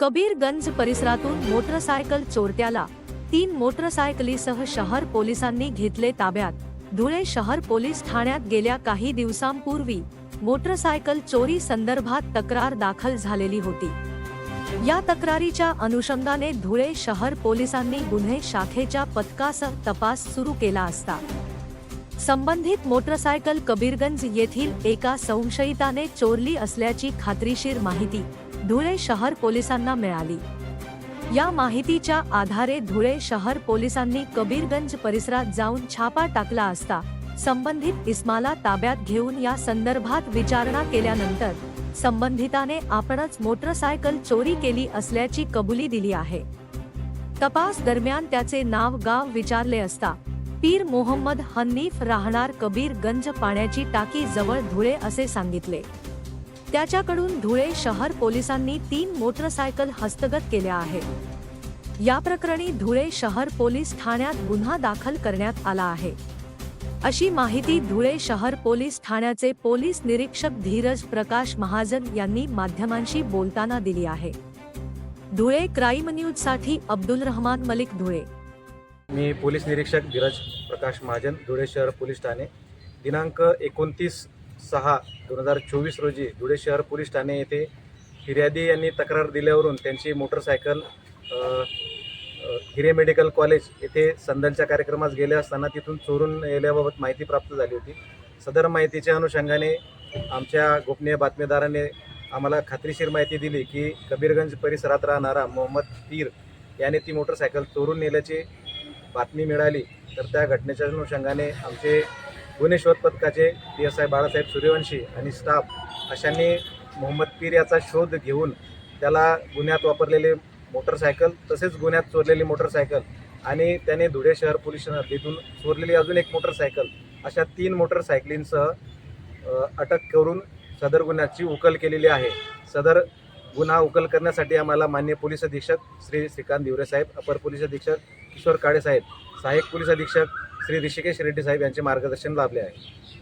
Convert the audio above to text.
कबीरगंज परिसरातून मोटरसायकल चोरट्याला तीन मोटरसायकलीसह शहर पोलिसांनी घेतले ताब्यात. धुळे शहर पोलीस ठाण्यात गेल्या काही दिवसांपूर्वी मोटरसायकल चोरी संदर्भात तक्रार दाखल झालेली होती. या तक्रारीच्या अनुषंगाने धुळे शहर पोलिसांनी गुन्हे शाखेच्या पथकासह तपास सुरू केला असता. संबंधित मोटरसायकल कबीरगंज येथील एका संशयिताने चोरली असल्याची खात्रीशीर माहिती धुळे शहर पोलिसांना मिळाली. या माहितीच्या आधारे धुळे शहर पोलिसांनी कबीरगंज परिसरात जाऊन छापा टाकला असता संबंधित इस्माला ताब्यात घेऊन या संदर्भात विचारणा केल्यानंतर संबंधिताने आपणच मोटरसायकल चोरी केली असल्याची कबुली दिली आहे. तपास दरम्यान त्याचे नाव गाव विचारले असता पीर मोहम्मद हन्नीफ राहणार कबीरगंज पाण्याची टाकी जवळ धुळे असे सांगितले. त्याच्याकडून धुळे शहर पोलिसांनी तीन मोटरसायकल हस्तगत केल्या आहेत. या प्रकरणी धुळे शहर पोलीस ठाण्यात गुन्हा दाखल करण्यात आला आहे. अशी माहिती धुळे शहर पोलीस ठाण्याचे पोलीस निरीक्षक धीरज प्रकाश महाजन यांनी माध्यमांशी बोलताना दिली आहे. धुळे क्राईम न्यूजसाठी अब्दुल रहमान मलिक धुळे. मी पोलीस निरीक्षक धीरज प्रकाश महाजन धुळे शहर पोलीस ठाणे. दिनांक एकोणतीस सहा दोन हजार चोवीस रोजी धुळे शहर पोलीस ठाणे येथे फिर्यादी यांनी तक्रार दिल्यावरून त्यांची मोटरसायकल हिरे मेडिकल कॉलेज येथे संदलच्या कार्यक्रमास गेले असताना तिथून चोरून नेल्याबाबत माहिती प्राप्त झाली होती. सदर माहितीच्या अनुषंगाने आमच्या गोपनीय बातमीदाराने आम्हाला खात्रीशीर माहिती दिली की कबीरगंज परिसरात राहणारा मोहम्मद पीर याने ती मोटरसायकल चोरून नेल्याची बातमी मिळाली. तर त्या घटनेच्या अनुषंगाने आमचे गुन्हे शोध पथकाचे P S I Balasaheb Suryavanshi आणि स्टाफ अशांनी मोहम्मद पीर याचा शोध घेऊन त्याला गुन्ह्यात वापरलेले मोटरसायकल तसेच गुन्ह्यात चोरलेली मोटरसायकल आणि त्याने धुळे शहर पोलीस हद्दीतून चोरलेली अजून एक मोटरसायकल अशा तीन मोटरसायकलींसह अटक करून सदर गुन्ह्याची उकल केलेली आहे. सदर गुन्हा उकल करण्यासाठी आम्हाला मान्य पोलीस अधीक्षक श्री श्रीकांत दिवरे साहेब अपर पोलीस अधीक्षक किशोर काळे साहेब सहाय्यक पोलीस अधीक्षक श्री ऋषिकेश रेड्डी साहेब यांचे मार्गदर्शन लाभले आहे.